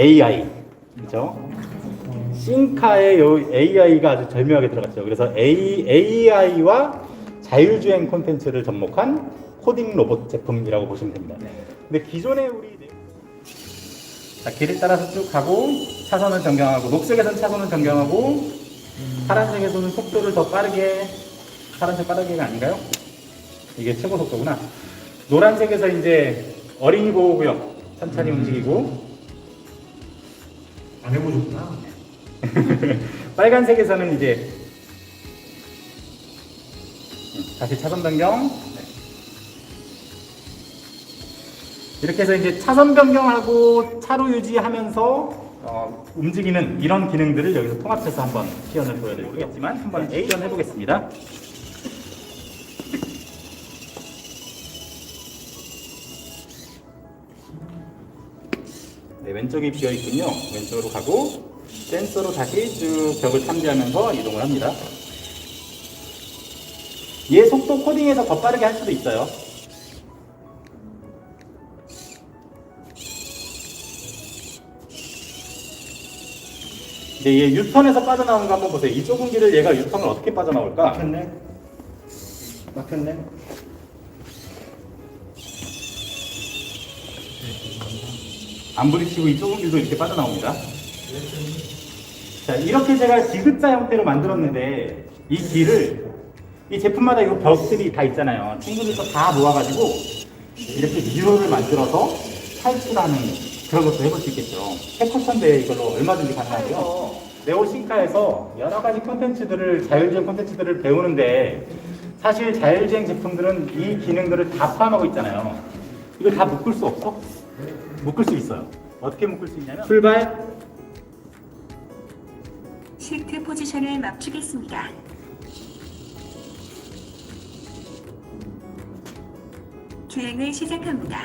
AI 그죠? 싱카에 요 AI가 아주 절묘하게 들어갔죠. 그래서 A, AI와 자율주행 콘텐츠를 접목한 코딩 로봇 제품이라고 보시면 됩니다. 근데 기존에 우리 네- 자, 길을 따라서 쭉 가고 차선을 변경하고 녹색에서는 차선을 변경하고 파란색에서는 속도를 더 빠르게 파란색 빠르게가 아닌가요? 이게 최고 속도구나. 노란색에서 이제 어린이 보호구역 천천히 움직이고 안 해보셨구나. 빨간색에서는 이제 음, 다시 차선 변경 네. 이렇게 해서 이제 차선 변경하고 차로 유지하면서 어, 움직이는 이런 기능들을 여기서 통합해서 한번 시연을 보여드리겠지만 한번 A 시연 해 보겠습니다. 네, 왼쪽이 비어 있군요. 왼쪽으로 가고 센서로 다시 쭉 벽을 탐지하면서 이동을 합니다. 얘 속도 코딩해서 더 빠르게 할 수도 있어요. 근데 얘 유턴에서 빠져나오는 거 한번 보세요. 이 좁은 길을 얘가 유턴을 어떻게 빠져나올까? 막혔네. 막혔네. 안 부딪히고 이 좁은 길도 이렇게 빠져나옵니다. 자, 이렇게 제가 디귿자 형태로 만들었는데 이 길을 이 제품마다 이 벽들이 다 있잖아요. 친구들도 다 모아가지고 이렇게 미로를 만들어서 탈출하는 그런 것도 해볼 수 있겠죠. 해커천대 이걸로 얼마든지 가능하고요. 네오싱카에서 여러 가지 콘텐츠들을 자율주행 콘텐츠들을 배우는데 사실 자율주행 제품들은 이 기능들을 다 포함하고 있잖아요. 이걸 다 묶을 수 없어? 묶을 수 있어요. 어떻게 묶을 수 있냐면 출발. 시트 포지션을 맞추겠습니다. 주행을 시작합니다.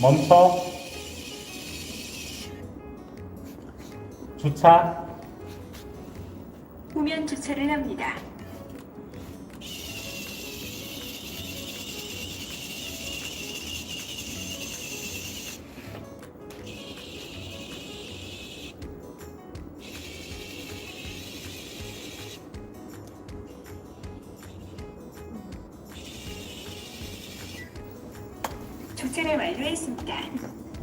멈춰. 주차. 후면 주차를 합니다. 조차를 완료했습니다.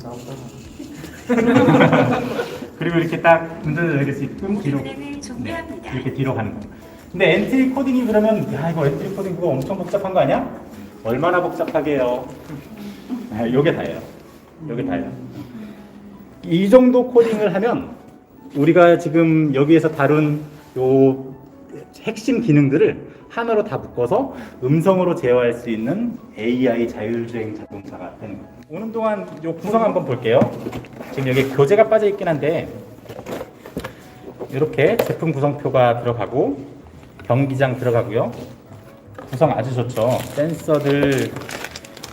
그리고 이렇게 딱 운전을 내릴 수 있게끔 뒤로. 운행을 종료합니다. 이렇게 뒤로 가는 거. 근데 엔트리 코딩이 그러면 야 이거 엔트리 코딩 그거 엄청 복잡한 거 아니야? 얼마나 복잡하게 해요? 아, 요게 다예요. 요게 다예요. 이 정도 코딩을 하면 우리가 지금 여기에서 다룬 요 핵심 기능들을 하나로 다 묶어서 음성으로 제어할 수 있는 AI 자율주행 자동차가 되는 거예요. 오는 동안 요 구성 한번 볼게요. 지금 여기 교재가 빠져 있긴 한데 이렇게 제품 구성표가 들어가고 경기장 들어가고요. 구성 아주 좋죠. 센서들,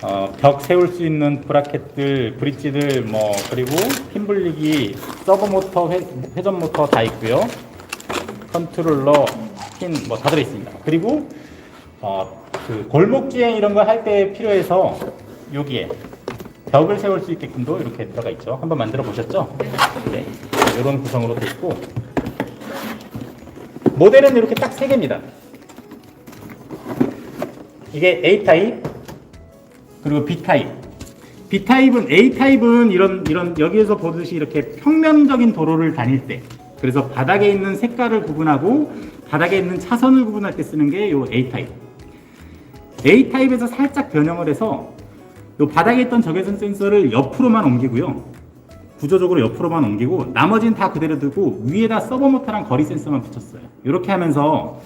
어, 벽 세울 수 있는 브라켓들, 브릿지들, 뭐 그리고 핀 불리기, 서브 모터, 회, 회전 모터 다 있고요. 컨트롤러, 핀뭐다 들어 있습니다. 그리고 어, 그 골목 주행 이런 거 할 때 필요해서 여기에 벽을 세울 수 있게끔도 이렇게 들어가 있죠. 한번 만들어 보셨죠? 네. 이런 구성으로 돼 있고 모델은 이렇게 딱 세 개입니다. 이게 A 타입 그리고 B 타입. B 타입은 A 타입은 이런 이런 여기에서 보듯이 이렇게 평면적인 도로를 다닐 때 그래서 바닥에 있는 색깔을 구분하고 바닥에 있는 차선을 구분할 때 쓰는 게요 A 타입. A 타입에서 살짝 변형을 해서 요 바닥에 있던 적외선 센서를 옆으로만 옮기고요. 구조적으로 옆으로만 옮기고 나머지는 다 그대로 두고 위에다 서버 모터랑 거리 센서만 붙였어요. 이렇게 하면서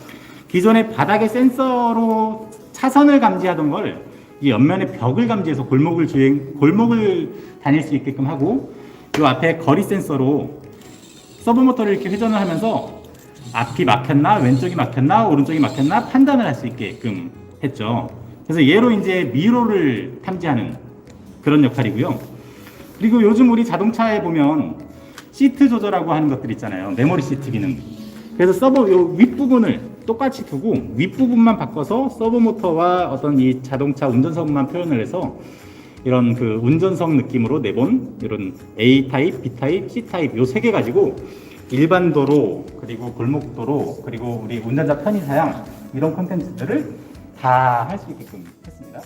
기존에 바닥에 센서로 차선을 감지하던 걸 이 옆면에 벽을 감지해서 골목을 주행 골목을 다닐 수 있게끔 하고 이 앞에 거리 센서로 서버 모터를 이렇게 회전을 하면서 앞이 막혔나 왼쪽이 막혔나 오른쪽이 막혔나 판단을 할 수 있게끔 했죠. 그래서 얘로 이제 미로를 탐지하는 그런 역할이고요. 그리고 요즘 우리 자동차에 보면 시트 조절하고 하는 것들 있잖아요. 메모리 시트 기능. 그래서 서버 요 윗부분을 똑같이 두고 윗부분만 바꿔서 서버 모터와 어떤 이 자동차 운전석만 표현을 해서 이런 그 운전석 느낌으로 내본 이런 A 타입, B 타입, C 타입 요 세 개 가지고 일반 도로 그리고 골목 도로 그리고 우리 운전자 편의 사양 이런 콘텐츠들을 다 할 수 있게끔 했습니다.